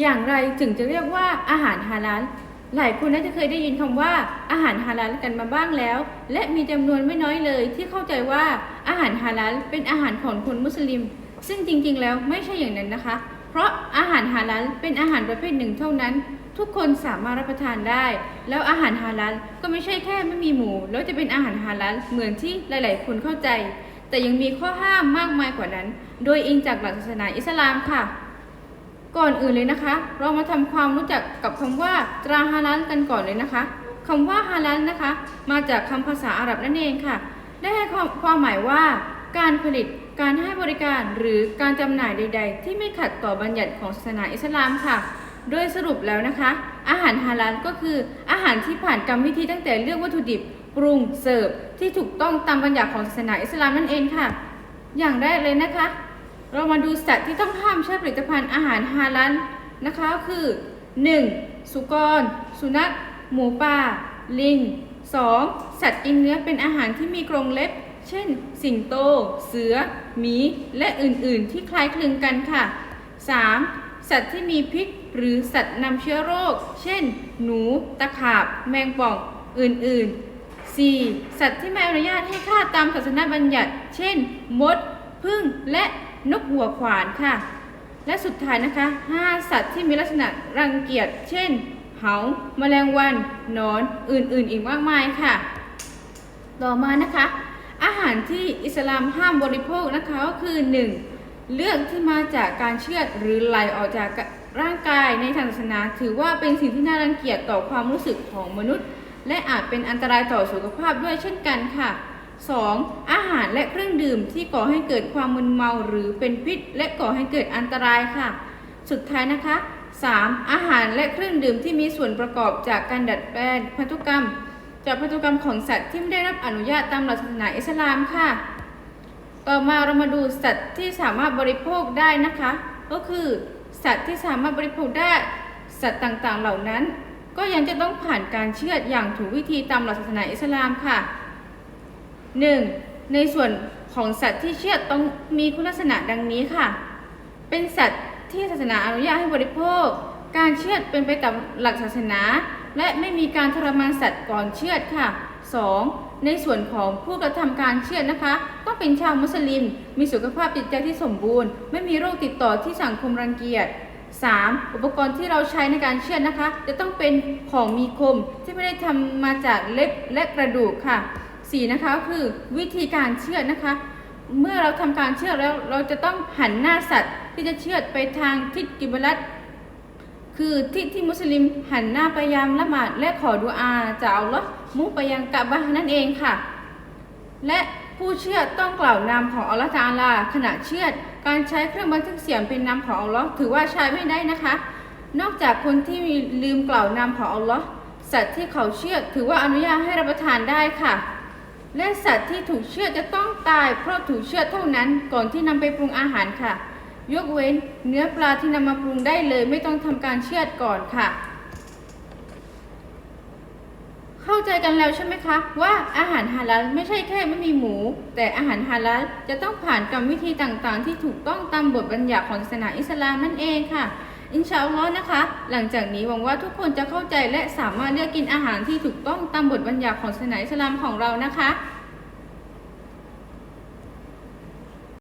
อย่างไรถึงจะเรียกว่าอาหารฮาลาลหลายคนน่าจะเคยได้ยินคำว่าอาหารฮาลาลกันมาบ้างแล้ว และมีจำนวนไม่น้อยเลย ที่เข้าใจว่าอาหารฮาลาลเป็นอาหารของคนมุสลิม ซึ่งจริงๆ แล้วไม่ใช่อย่างนั้นนะคะ เพราะอาหารฮาลาลเป็นอาหารประเภทหนึ่งเท่านั้น ทุกคนสามารถรับประทานได้ แล้วอาหารฮาลาลก็ไม่ใช่แค่ไม่มีหมู แล้วจะเป็นอาหารฮาลาลเหมือนที่หลาย ๆ คนเข้าใจ แต่ยังมีข้อห้ามมากมายกว่านั้น โดยอิงจากหลักศาสนาอิสลามค่ะ ก่อนอื่นเลยนะคะ เรามาทำความรู้จักกับคำว่าตราฮาลาลกันก่อนเลยนะคะคำว่าฮาลาลนะคะ มาจากคำภาษาอาหรับนั่นเองค่ะ ได้ให้ความหมายว่า การผลิตการให้บริการหรือการจำหน่ายใด ๆ ที่ไม่ขัดต่อบัญญัติของศาสนาอิสลามค่ะ โดยสรุปแล้วนะคะ อาหารฮาลาลก็คืออาหารที่ผ่านกรรมวิธีตั้งแต่เลือกวัตถุดิบปรุงเสิร์ฟที่ถูกต้องตามบัญญัติของศาสนาอิสลามนั่นเองค่ะ อย่างแรกเลยนะคะ เรามาดูสัตว์ที่ต้องห้ามใช้ผลิตภัณฑ์อาหารฮาลาลนะคะคือ 1. สุกร สุนัข หมูป่า ลิง 2. สัตว์กินเนื้อเป็นอาหารที่มีกรงเล็บ เช่น สิงโต เสือ หมี และอื่นๆ ที่คล้ายคลึงกันค่ะ 3. สัตว์ที่มีพิษหรือสัตว์นำเชื้อโรค เช่น หนู ตะขาบ แมงป่อง อื่นๆ 4. สัตว์ที่ไม่อนุญาตให้ฆ่าตามศาสนาบัญญัติ เช่น มดผึ้งและ นกหัวขวานค่ะ และสุดท้ายนะคะ 5 สัตว์ที่มีลักษณะรังเกียจ เช่น เหาแมลงวันนอน อื่นๆ อีกมากมายค่ะ ต่อมานะคะ อาหารที่อิสลามห้ามบริโภคนะคะก็คือ 1. เลือกที่มาจากการเชือดหรือไหลออกจากร่างกายในทางศาสนาถือว่าเป็นสิ่งที่น่ารังเกียจต่อความรู้สึกของมนุษย์ และอาจเป็นอันตรายต่อสุขภาพด้วยเช่นกันค่ะ 2. อาหารและเครื่องดื่มที่ก่อให้เกิดความมึนเมาหรือเป็นพิษ และก่อให้เกิดอันตรายค่ะ สุดท้ายนะคะ 3. อาหารและเครื่องดื่มที่มีส่วนประกอบจากการดัดแปลงพันธุกรรม จากพันธุกรรมของสัตว์ที่ไม่ได้รับอนุญาตตามหลักศาสนาอิสลามค่ะ ต่อมาเรามาดูสัตว์ที่สามารถบริโภคได้นะคะ ก็คือสัตว์ที่สามารถบริโภคได้สัตว์ต่างๆ เหล่านั้น ก็ยังจะต้องผ่านการเชือดอย่างถูกวิธีตามหลักศาสนาอิสลามค่ะ 1. ในส่วนของสัตว์ที่เชื่อดต้องมีคุณลักษณะดังนี้ค่ะ เป็นสัตว์ที่ศาสนาอนุญาตให้บริโภค การเชื่อดเป็นไปตามหลักศาสนา และไม่มีการทรมานสัตว์ก่อนเชื่อดค่ะ 2. ในส่วนของผู้กระทำการเชื่อนะคะ ต้องเป็นชาวมุสลิม มีสุขภาพจิตใจที่สมบูรณ์ ไม่มีโรคติดต่อที่สังคมรังเกียจ 3. อุปกรณ์ที่เราใช้ในการเชื่อดนะคะ จะต้องเป็นของมีคมที่ไม่ได้ทำมาจากเล็บและกระดูกค่ะ 4. นะคะคือวิธีการเชือดนะคะ เมื่อเราทำการเชือดแล้วเราจะต้องหันหน้าสัตว์ที่จะเชือดไปทางทิศกิบลัตคือทิศที่มุสลิมหันหน้าไปยามละหมาดและขอดุอาจากอัลลอฮ์มุ่งไปยังกะบะนั่นเองค่ะ และผู้เชื่อดต้องกล่าวนามของอัลลอฮฺตาลาขณะเชื่อดการใช้เครื่องบันทึกเสียงเป็นนามของอัลลอฮ์ถือว่าใช้ไม่ได้นะคะ นอกจากคนที่ลืมกล่าวนามของอัลลอฮ์สัตว์ที่เขาเชื่อดถือว่าอนุญาตให้รับประทานได้ค่ะ และสัตว์ที่ถูกเชือดจะต้องตายเพราะถูกเชือดเท่านั้นก่อนที่นำไปปรุงอาหารค่ะ ยกเว้นเนื้อปลาที่นำมาปรุงได้เลยไม่ต้องทำการเชือดก่อนค่ะ เข้าใจกันแล้วใช่ไหมคะว่าอาหารฮาลาลไม่ใช่แค่ไม่มีหมู แต่อาหารฮาลาลจะต้องผ่านกรรมวิธีต่างๆ ที่ถูกต้องตามบทบัญญัติของศาสนาอิสลามนั่นเองค่ะ อินชาอัลลอฮ์นะคะ หลังจากนี้หวังว่าทุกคนจะเข้าใจและสามารถเลือกกินอาหารที่ถูกต้องตามบทบัญญัติของศาสนาอิสลามของเรานะคะ